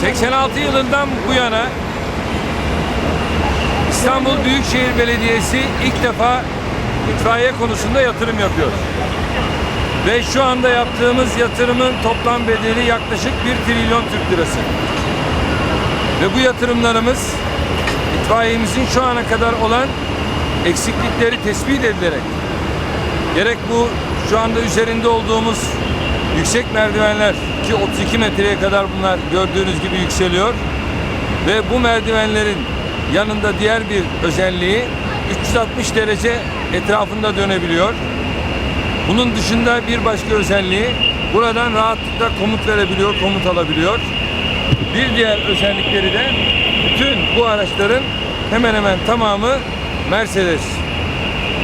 86 yılından bu yana İstanbul Büyükşehir Belediyesi ilk defa itfaiye konusunda yatırım yapıyor. Ve şu anda yaptığımız yatırımın toplam bedeli yaklaşık 1 trilyon Türk lirası. Ve bu yatırımlarımız itfaiyemizin şu ana kadar olan eksiklikleri tespit edilerek gerek bu şu anda üzerinde olduğumuz yüksek merdivenler ki 32 metreye kadar bunlar gördüğünüz gibi yükseliyor ve bu merdivenlerin yanında diğer bir özelliği 360 derece etrafında dönebiliyor. Bunun dışında bir başka özelliği buradan rahatlıkla komut verebiliyor, komut alabiliyor. Bir diğer özellikleri de bütün bu araçların hemen hemen tamamı Mercedes